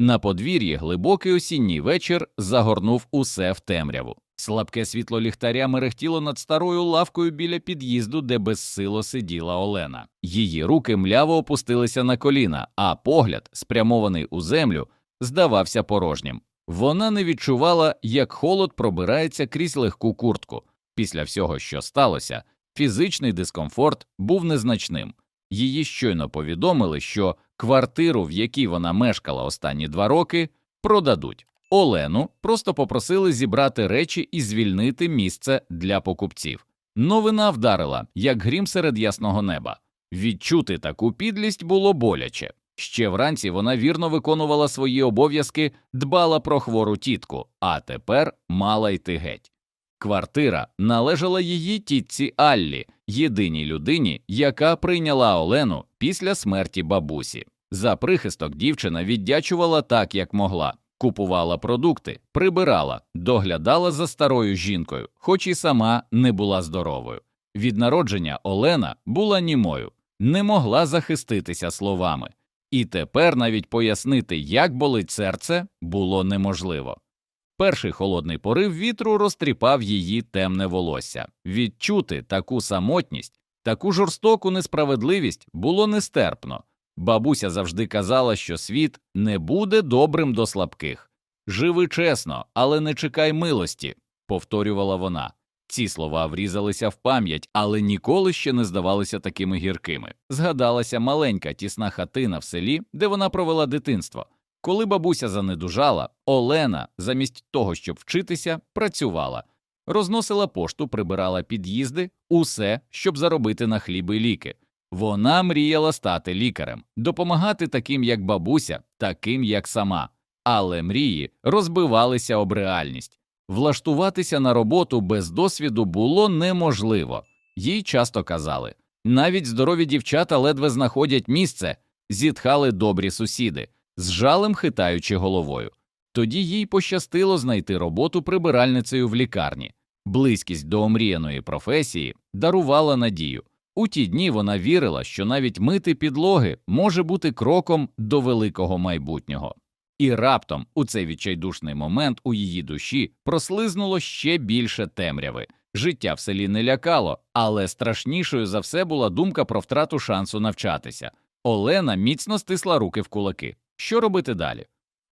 На подвір'ї глибокий осінній вечір загорнув усе в темряву. Слабке світло ліхтаря мерехтіло над старою лавкою біля під'їзду, де безсило сиділа Олена. Її руки мляво опустилися на коліна, а погляд, спрямований у землю, здавався порожнім. Вона не відчувала, як холод пробирається крізь легку куртку. Після всього, що сталося, фізичний дискомфорт був незначним. Її щойно повідомили, що квартиру, в якій вона мешкала останні два роки, продадуть. Олену просто попросили зібрати речі і звільнити місце для покупців. Новина вдарила, як грім серед ясного неба. Відчути таку підлість було боляче. Ще вранці вона вірно виконувала свої обов'язки, дбала про хвору тітку, а тепер мала йти геть. Квартира належала її тітці Аллі, єдиній людині, яка прийняла Олену після смерті бабусі. За прихисток дівчина віддячувала так, як могла, купувала продукти, прибирала, доглядала за старою жінкою, хоч і сама не була здоровою. Від народження Олена була німою, не могла захиститися словами, і тепер навіть пояснити, як болить серце, було неможливо. Перший холодний порив вітру розтріпав її темне волосся. Відчути таку самотність, таку жорстоку несправедливість було нестерпно. Бабуся завжди казала, що світ не буде добрим до слабких. Живи чесно, але не чекай милості, повторювала вона. Ці слова врізалися в пам'ять, але ніколи ще не здавалися такими гіркими. Згадалася маленька тісна хатина в селі, де вона провела дитинство. Коли бабуся занедужала, Олена, замість того, щоб вчитися, працювала, розносила пошту, прибирала під'їзди, усе, щоб заробити на хліб і ліки. Вона мріяла стати лікарем, допомагати таким, як бабуся, таким, як сама. Але мрії розбивалися об реальність. Влаштуватися на роботу без досвіду було неможливо. Їй часто казали навіть здорові дівчата ледве знаходять місце, зітхали добрі сусіди, з жалем хитаючи головою. Тоді їй пощастило знайти роботу прибиральницею в лікарні. Близькість до омріяної професії дарувала надію. У ті дні вона вірила, що навіть мити підлоги може бути кроком до великого майбутнього. І раптом, у цей відчайдушний момент, у її душі прослизнуло ще більше темряви. Життя в селі не лякало, але страшнішою за все була думка про втрату шансу навчатися. Олена міцно стисла руки в кулаки. Що робити далі?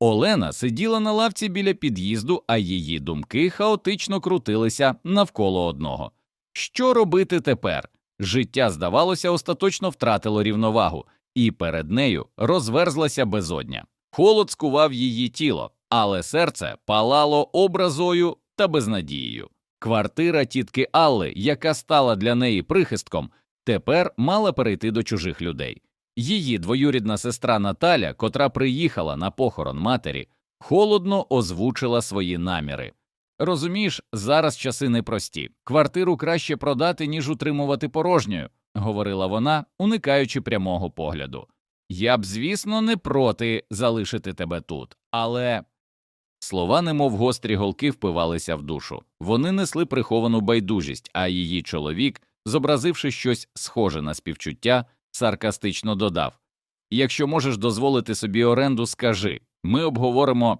Олена сиділа на лавці біля під'їзду, а її думки хаотично крутилися навколо одного. Що робити тепер? Життя, здавалося, остаточно втратило рівновагу, і перед нею розверзлася безодня. Холод скував її тіло, але серце палало образою та безнадією. Квартира тітки Алли, яка стала для неї прихистком, тепер мала перейти до чужих людей. Її двоюрідна сестра Наталя, котра приїхала на похорон матері, холодно озвучила свої наміри. Розумієш, зараз часи непрості. Квартиру краще продати, ніж утримувати порожньою, говорила вона, уникаючи прямого погляду. Я б, звісно, не проти залишити тебе тут, але. Слова, немов гострі голки, впивалися в душу. Вони несли приховану байдужість, а її чоловік, зобразивши щось схоже на співчуття, саркастично додав Якщо можеш дозволити собі оренду, скажи ми обговоримо.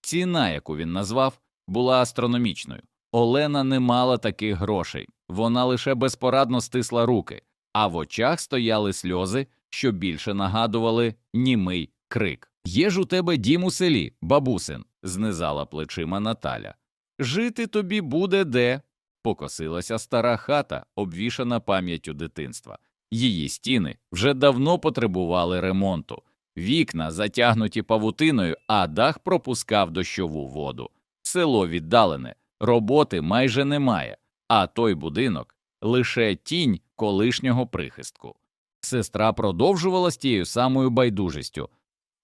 Ціна, яку він назвав, була астрономічною. Олена не мала таких грошей, вона лише безпорадно стисла руки, а в очах стояли сльози, що більше нагадували німий крик. Є ж у тебе дім у селі, бабусин, знизала плечима Наталя. Жити тобі буде де. Покосилася стара хата, обвішана пам'яттю дитинства. Її стіни вже давно потребували ремонту, вікна затягнуті павутиною, а дах пропускав дощову воду. Село віддалене, роботи майже немає, а той будинок лише тінь колишнього прихистку. Сестра продовжувала з тією самою байдужістю.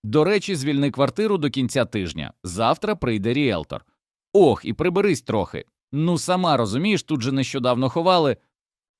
До речі, звільни квартиру до кінця тижня. Завтра прийде ріелтор. Ох, і приберись трохи. Ну, сама розумієш, тут же нещодавно ховали.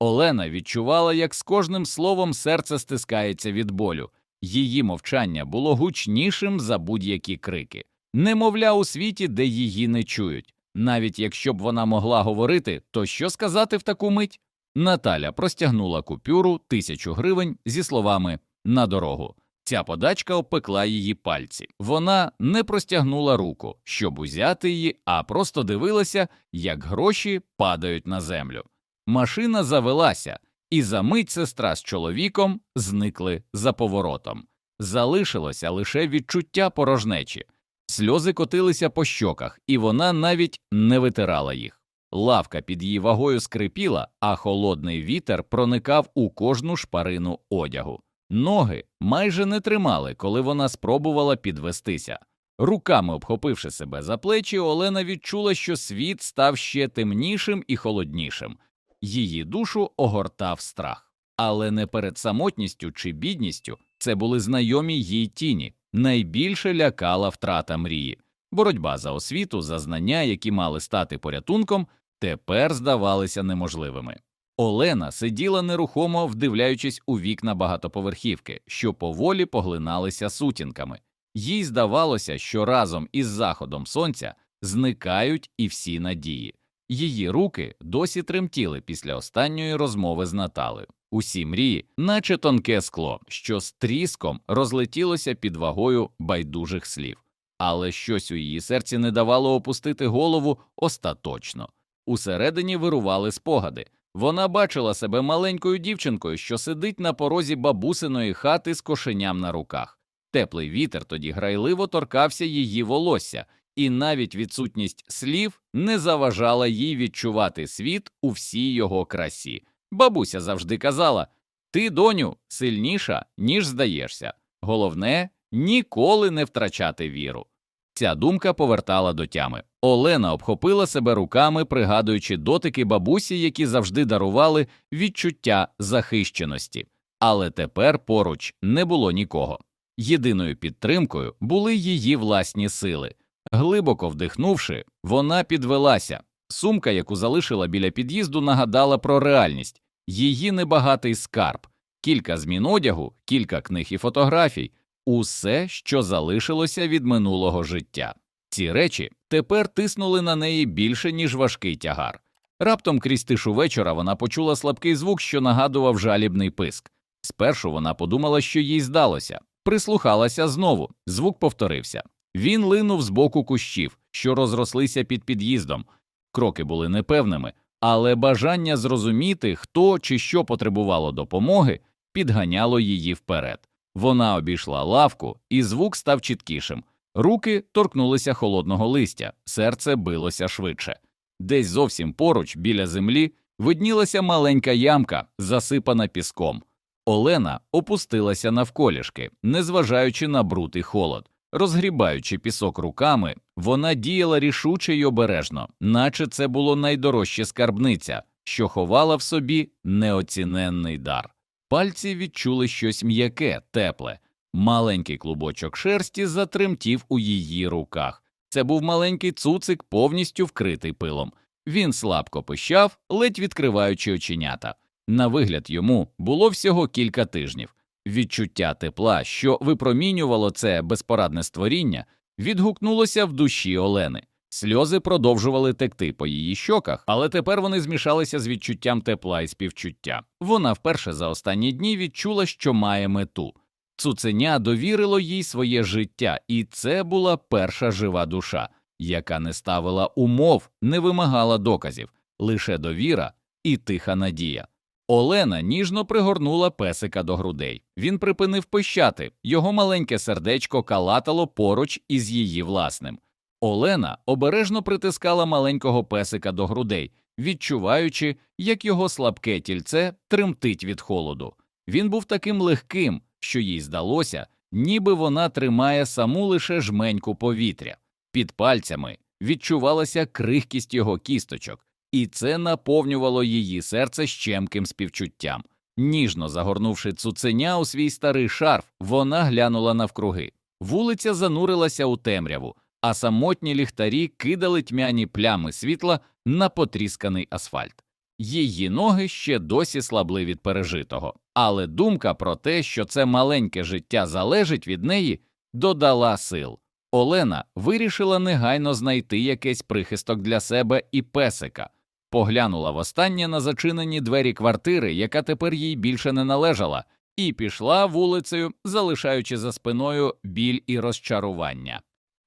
Олена відчувала, як з кожним словом серце стискається від болю. Її мовчання було гучнішим за будь-які крики. Немовля у світі, де її не чують. Навіть якщо б вона могла говорити, то що сказати в таку мить? Наталя простягнула купюру тисячу гривень зі словами на дорогу. Ця подачка опекла її пальці. Вона не простягнула руку, щоб узяти її, а просто дивилася, як гроші падають на землю. Машина завелася, і за мить сестра з чоловіком зникли за поворотом. Залишилося лише відчуття порожнечі. Сльози котилися по щоках, і вона навіть не витирала їх. Лавка під її вагою скрипіла, а холодний вітер проникав у кожну шпарину одягу. Ноги майже не тримали, коли вона спробувала підвестися. Руками обхопивши себе за плечі, Олена відчула, що світ став ще темнішим і холоднішим. Її душу огортав страх. Але не перед самотністю чи бідністю це були знайомі їй тіні. Найбільше лякала втрата мрії. Боротьба за освіту, за знання, які мали стати порятунком, тепер здавалися неможливими. Олена сиділа нерухомо, вдивляючись у вікна багатоповерхівки, що поволі поглиналися сутінками. Їй здавалося, що разом із заходом сонця зникають і всі надії. Її руки досі тремтіли після останньої розмови з Наталею. Усі мрії, наче тонке скло, що з тріском розлетілося під вагою байдужих слів, але щось у її серці не давало опустити голову остаточно. Усередині вирували спогади. Вона бачила себе маленькою дівчинкою, що сидить на порозі бабусиної хати з кошеням на руках. Теплий вітер тоді грайливо торкався її волосся, і навіть відсутність слів не заважала їй відчувати світ у всій його красі. Бабуся завжди казала ти, доню, сильніша, ніж здаєшся. Головне ніколи не втрачати віру. Ця думка повертала до тями. Олена обхопила себе руками, пригадуючи дотики бабусі, які завжди дарували відчуття захищеності. Але тепер поруч не було нікого. Єдиною підтримкою були її власні сили. Глибоко вдихнувши, вона підвелася. Сумка, яку залишила біля під'їзду, нагадала про реальність її небагатий скарб, кілька змін одягу, кілька книг і фотографій, усе, що залишилося від минулого життя. Ці речі тепер тиснули на неї більше, ніж важкий тягар. Раптом крізь тишу вечора вона почула слабкий звук, що нагадував жалібний писк. Спершу вона подумала, що їй здалося, прислухалася знову. Звук повторився. Він линув з боку кущів, що розрослися під під'їздом. Кроки були непевними, але бажання зрозуміти, хто чи що потребувало допомоги, підганяло її вперед. Вона обійшла лавку, і звук став чіткішим. Руки торкнулися холодного листя, серце билося швидше. Десь зовсім поруч, біля землі, виднілася маленька ямка, засипана піском. Олена опустилася навколішки, незважаючи на бруд і холод. Розгрібаючи пісок руками, вона діяла рішуче й обережно, наче це було найдорожче скарбниця, що ховала в собі неоціненний дар. Пальці відчули щось м'яке, тепле. Маленький клубочок шерсті затремтів у її руках. Це був маленький цуцик, повністю вкритий пилом. Він слабко пищав, ледь відкриваючи оченята. На вигляд йому було всього кілька тижнів. Відчуття тепла, що випромінювало це безпорадне створіння, відгукнулося в душі Олени. Сльози продовжували текти по її щоках, але тепер вони змішалися з відчуттям тепла і співчуття. Вона вперше за останні дні відчула, що має мету. Цуценя довірило їй своє життя, і це була перша жива душа, яка не ставила умов, не вимагала доказів, лише довіра і тиха надія. Олена ніжно пригорнула песика до грудей. Він припинив пищати, його маленьке сердечко калатало поруч із її власним. Олена обережно притискала маленького песика до грудей, відчуваючи, як його слабке тільце тремтить від холоду. Він був таким легким, що їй здалося, ніби вона тримає саму лише жменьку повітря. Під пальцями відчувалася крихкість його кісточок, і це наповнювало її серце щемким співчуттям. Ніжно загорнувши цуценя у свій старий шарф, вона глянула навкруги. Вулиця занурилася у темряву, а самотні ліхтарі кидали тьмяні плями світла на потрісканий асфальт. Її ноги ще досі слабли від пережитого, але думка про те, що це маленьке життя залежить від неї, додала сил. Олена вирішила негайно знайти якийсь прихисток для себе і песика, поглянула востаннє на зачинені двері квартири, яка тепер їй більше не належала, і пішла вулицею, залишаючи за спиною біль і розчарування.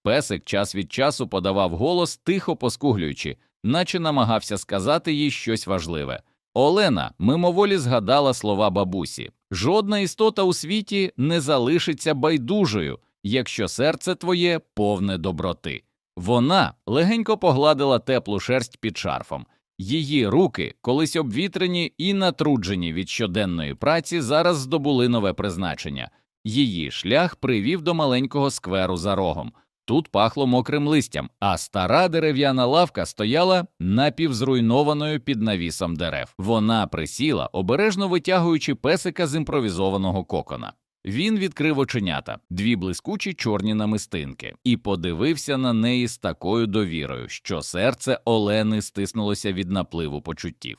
Песик час від часу подавав голос, тихо поскуглюючи, наче намагався сказати їй щось важливе. Олена мимоволі згадала слова бабусі жодна істота у світі не залишиться байдужою, якщо серце твоє повне доброти. Вона легенько погладила теплу шерсть під шарфом. Її руки, колись обвітрені і натруджені від щоденної праці, зараз здобули нове призначення. Її шлях привів до маленького скверу за рогом. Тут пахло мокрим листям, а стара дерев'яна лавка стояла напівзруйнованою під навісом дерев. Вона присіла, обережно витягуючи песика з імпровізованого кокона. Він відкрив оченята, дві блискучі чорні намистинки, і подивився на неї з такою довірою, що серце Олени стиснулося від напливу почуттів.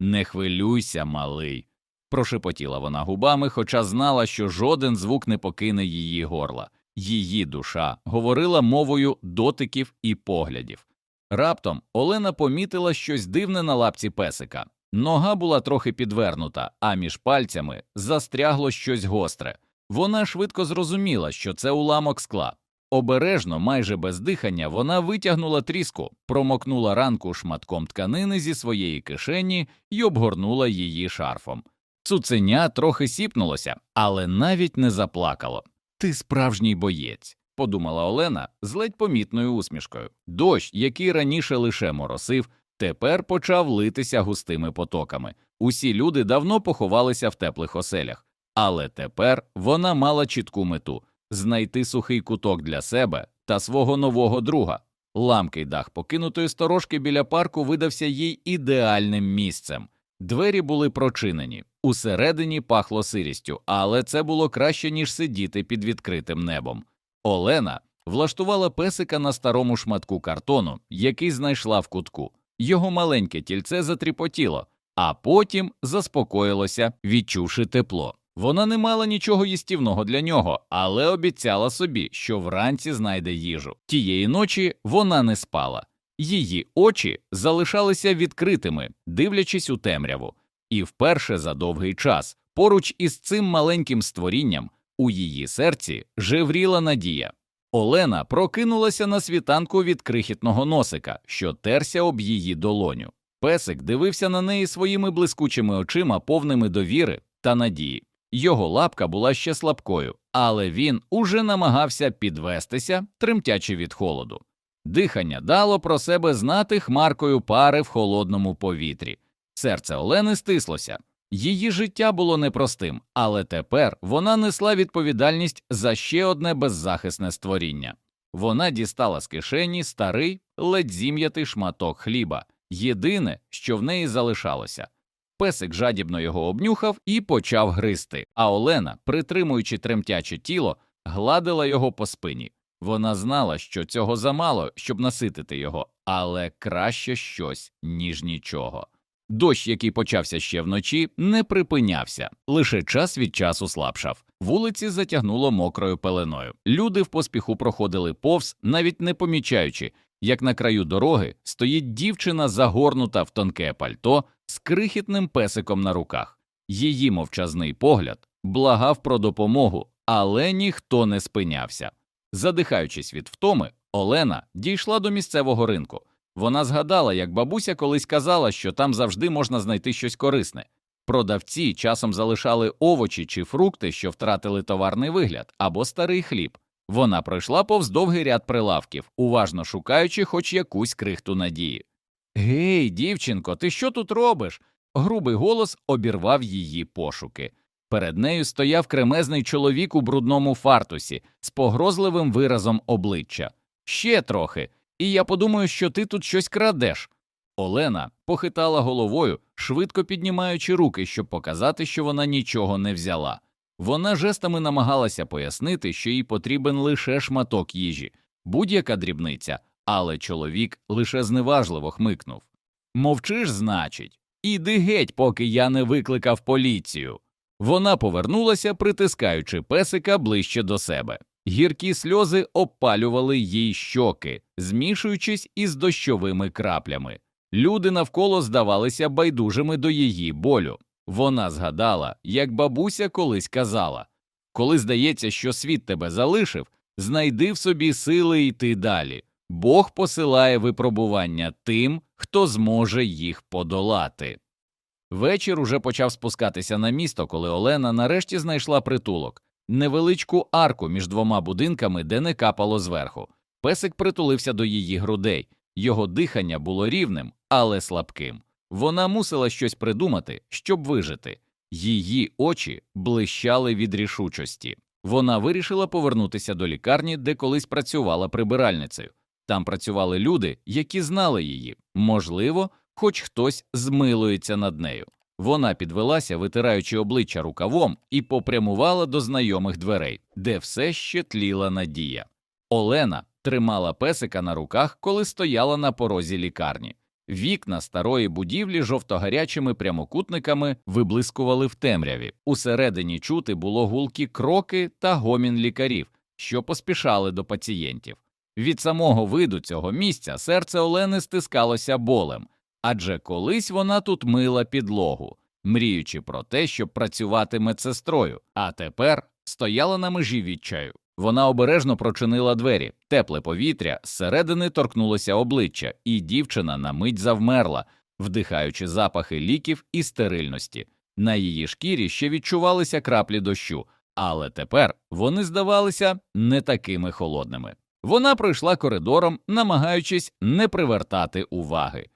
Не хвилюйся, малий, прошепотіла вона губами, хоча знала, що жоден звук не покине її горла. Її душа говорила мовою дотиків і поглядів. Раптом Олена помітила щось дивне на лапці песика. Нога була трохи підвернута, а між пальцями застрягло щось гостре. Вона швидко зрозуміла, що це уламок скла. Обережно, майже без дихання, вона витягнула тріску, промокнула ранку шматком тканини зі своєї кишені і обгорнула її шарфом. Цуценя трохи сіпнулося, але навіть не заплакало. Ти справжній боєць, подумала Олена з ледь помітною усмішкою. Дощ, який раніше лише моросив, тепер почав литися густими потоками. Усі люди давно поховалися в теплих оселях, але тепер вона мала чітку мету знайти сухий куток для себе та свого нового друга. Ламкий дах покинутої сторожки біля парку видався їй ідеальним місцем. Двері були прочинені, усередині пахло сирістю, але це було краще, ніж сидіти під відкритим небом. Олена влаштувала песика на старому шматку картону, який знайшла в кутку. Його маленьке тільце затріпотіло, а потім заспокоїлося, відчувши тепло. Вона не мала нічого їстівного для нього, але обіцяла собі, що вранці знайде їжу. Тієї ночі вона не спала. Її очі залишалися відкритими, дивлячись у темряву, і вперше за довгий час поруч із цим маленьким створінням у її серці жевріла надія. Олена прокинулася на світанку від крихітного носика, що терся об її долоню. Песик дивився на неї своїми блискучими очима, повними довіри та надії. Його лапка була ще слабкою, але він уже намагався підвестися, тремтячи від холоду. Дихання дало про себе знати хмаркою пари в холодному повітрі. Серце Олени стислося. Її життя було непростим, але тепер вона несла відповідальність за ще одне беззахисне створіння. Вона дістала з кишені старий, ледь зім'ятий шматок хліба, єдине, що в неї залишалося. Песик жадібно його обнюхав і почав гризти, а Олена, притримуючи тремтяче тіло, гладила його по спині. Вона знала, що цього замало, щоб наситити його, але краще щось, ніж нічого. Дощ, який почався ще вночі, не припинявся, лише час від часу слабшав. Вулиці затягнуло мокрою пеленою. Люди в поспіху проходили повз, навіть не помічаючи, як на краю дороги стоїть дівчина, загорнута в тонке пальто з крихітним песиком на руках. Її мовчазний погляд благав про допомогу, але ніхто не спинявся. Задихаючись від втоми, Олена дійшла до місцевого ринку. Вона згадала, як бабуся колись казала, що там завжди можна знайти щось корисне. Продавці часом залишали овочі чи фрукти, що втратили товарний вигляд, або старий хліб. Вона пройшла повз довгий ряд прилавків, уважно шукаючи хоч якусь крихту надії. Гей, дівчинко, ти що тут робиш? Грубий голос обірвав її пошуки. Перед нею стояв кремезний чоловік у брудному фартусі з погрозливим виразом обличчя. Ще трохи, і я подумаю, що ти тут щось крадеш. Олена похитала головою, швидко піднімаючи руки, щоб показати, що вона нічого не взяла. Вона жестами намагалася пояснити, що їй потрібен лише шматок їжі, будь-яка дрібниця, але чоловік лише зневажливо хмикнув. Мовчиш, значить, іди геть, поки я не викликав поліцію. Вона повернулася, притискаючи песика ближче до себе. Гіркі сльози опалювали їй щоки, змішуючись із дощовими краплями. Люди навколо здавалися байдужими до її болю. Вона згадала, як бабуся колись казала коли здається, що світ тебе залишив, знайди в собі сили йти далі. Бог посилає випробування тим, хто зможе їх подолати. Вечір уже почав спускатися на місто, коли Олена нарешті знайшла притулок невеличку арку між двома будинками, де не капало зверху. Песик притулився до її грудей, його дихання було рівним, але слабким. Вона мусила щось придумати, щоб вижити. Її очі блищали від рішучості. Вона вирішила повернутися до лікарні, де колись працювала прибиральницею. Там працювали люди, які знали її. Можливо, хоч хтось змилується над нею. Вона підвелася, витираючи обличчя рукавом, і попрямувала до знайомих дверей, де все ще тліла надія. Олена тримала песика на руках, коли стояла на порозі лікарні. Вікна старої будівлі жовтогарячими прямокутниками виблискували в темряві. Усередині чути було гулкі кроки та гомін лікарів, що поспішали до пацієнтів. Від самого виду цього місця серце Олени стискалося болем, адже колись вона тут мила підлогу, мріючи про те, щоб працювати медсестрою, а тепер стояла на межі відчаю. Вона обережно прочинила двері, тепле повітря зсередини торкнулося обличчя, і дівчина на мить завмерла, вдихаючи запахи ліків і стерильності. На її шкірі ще відчувалися краплі дощу, але тепер вони здавалися не такими холодними. Вона пройшла коридором, намагаючись не привертати уваги.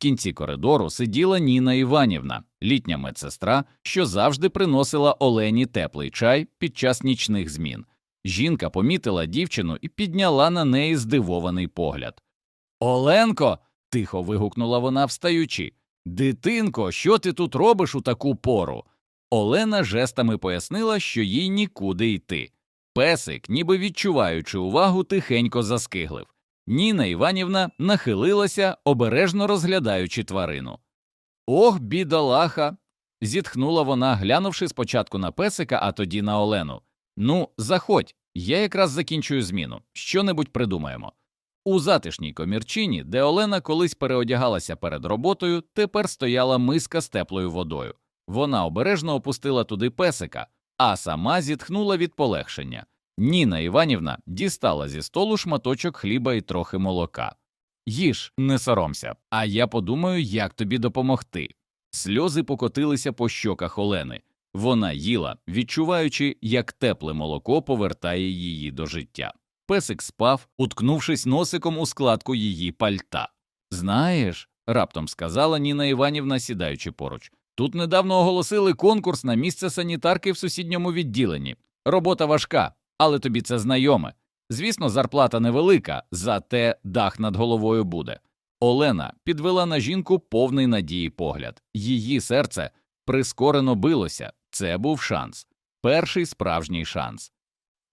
Кінці коридору сиділа Ніна Іванівна, літня медсестра, що завжди приносила Олені теплий чай під час нічних змін. Жінка помітила дівчину і підняла на неї здивований погляд. Оленко. тихо вигукнула вона, встаючи. Дитинко, що ти тут робиш у таку пору? Олена жестами пояснила, що їй нікуди йти. Песик, ніби відчуваючи увагу, тихенько заскиглив. Ніна Іванівна нахилилася, обережно розглядаючи тварину. Ох, бідолаха. зітхнула вона, глянувши спочатку на песика, а тоді на Олену. Ну, заходь, я якраз закінчую зміну. Що-небудь придумаємо. У затишній комірчині, де Олена колись переодягалася перед роботою, тепер стояла миска з теплою водою. Вона обережно опустила туди песика, а сама зітхнула від полегшення. Ніна Іванівна дістала зі столу шматочок хліба і трохи молока. Їж, не соромся, а я подумаю, як тобі допомогти. Сльози покотилися по щоках Олени. Вона їла, відчуваючи, як тепле молоко повертає її до життя. Песик спав, уткнувшись носиком у складку її пальта. Знаєш, раптом сказала Ніна Іванівна, сідаючи поруч. Тут недавно оголосили конкурс на місце санітарки в сусідньому відділенні. Робота важка, але тобі це знайоме. Звісно, зарплата невелика, зате дах над головою буде. Олена підвела на жінку повний надії погляд. Її серце прискорено билося. Це був шанс, перший справжній шанс.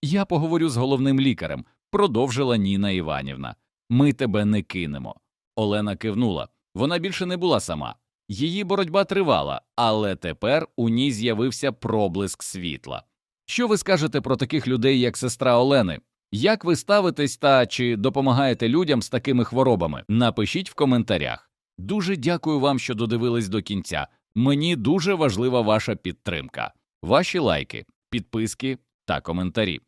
Я поговорю з головним лікарем, продовжила Ніна Іванівна. Ми тебе не кинемо. Олена кивнула. Вона більше не була сама. Її боротьба тривала, але тепер у ній з'явився проблиск світла. Що ви скажете про таких людей, як сестра Олени? Як ви ставитесь та чи допомагаєте людям з такими хворобами? Напишіть в коментарях. Дуже дякую вам, що додивились до кінця. Мені дуже важлива ваша підтримка, ваші лайки, підписки та коментарі.